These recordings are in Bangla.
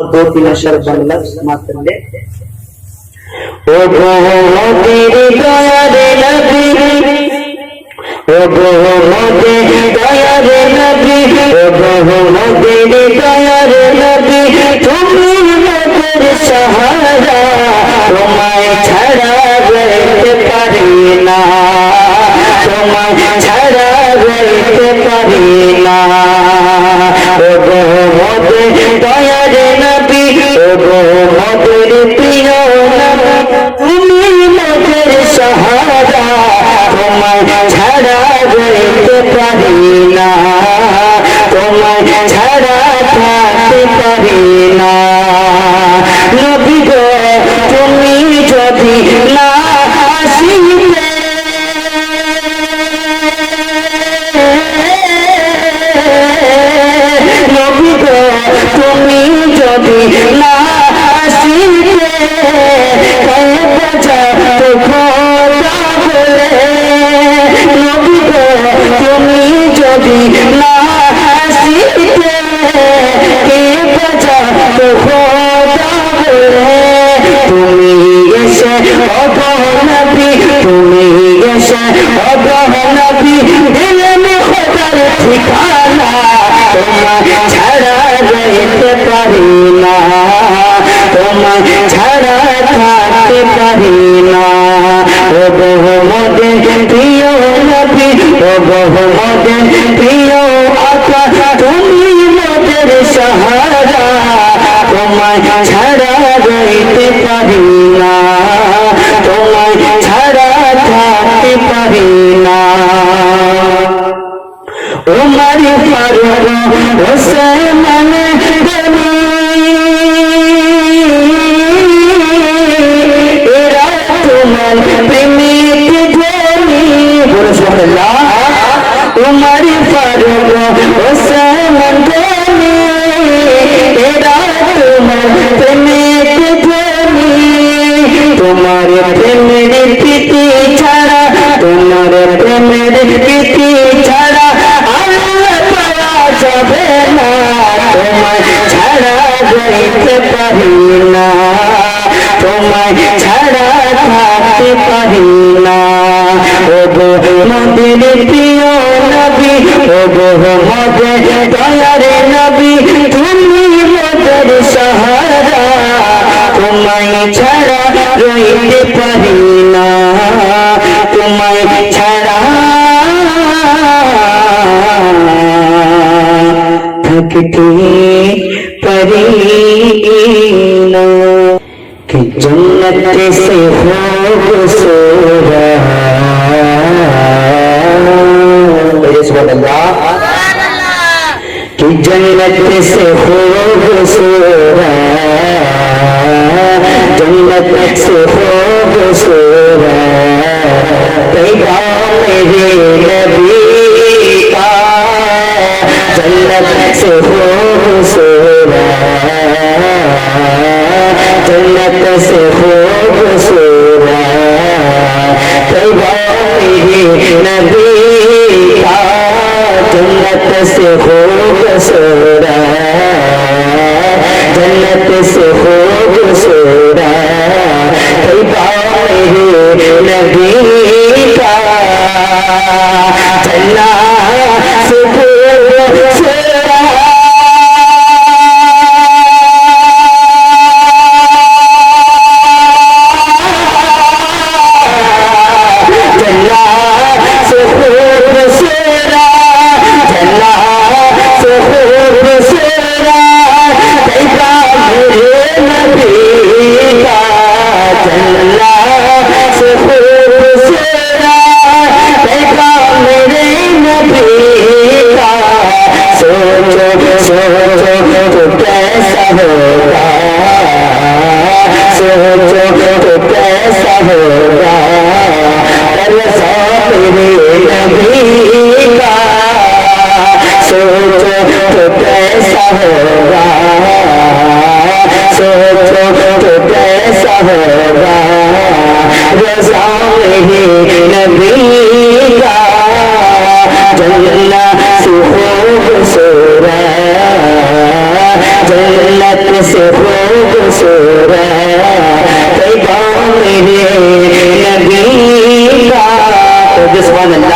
दो तीन अक्षर बनला मात्र ले ও গো মোদের দয়ার নবী ও গো মোদের দয়ার নবী ও গো মোদের দয়ার নবী তুমি মোদের সাহারা তোমায় ছাড়া যেতে পারি না তোমায় ছাড়া যেতে পারি না ও গো মোদের দয়ার যেতে পারি না এসে অগনবী দিলে খোদার ঠিকানা। তোমার ছাড়া যেতে পারি না। তোমার ছাড়া থাকতে পারি না। ও বহুমদের প্রিয় নবী ও বহুমদের প্রিয় উমর ফারুক হোসেন গনি এরা তোমার প্রেমিক ধ্বনি বলে ধ্বনি তোমার প্রেমের প্রীতি ছাড়া তোমার প্রেমের প্রীতি যাইতে পারি না তোমায় ছাড়া থাকতে পারি না ও গো মদির প্রিয় নবী ও গো মদের দয়ার নবী, তুমি মদের সাহারা। তোমায় ছাড়া রইতে পারি না তোমায় ছাড়া থাকতে जन्नत से हो। सोरा कि जन्नत से हो। सोरा जन्नत से हो। तैबा मेरे जन्नत से हो। सोरा जन्नत से हो सोरा तैबा मेरे नबी का जन्नत से हो सोरा जन्नत से हो ہوگا۔ ایسا میرے نبی کا۔ سوچو تو کیسا ہوگا۔ سوچو تو کیسا ہوگا۔ رضا میرے نبی کا۔ جنت سے خوب سورا جنت سے خوب سورا Just one to know.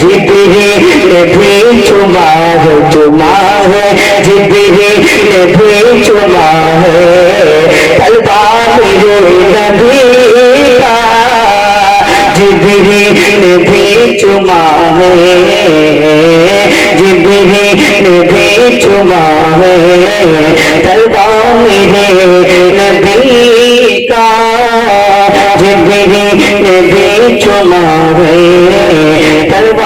जिब्रील भी चुमा है चुमा है। जिब्रील भी चुमा है तलबा मेरे नबी का जिब्रील भी चुमा है भी चुमा है मेरे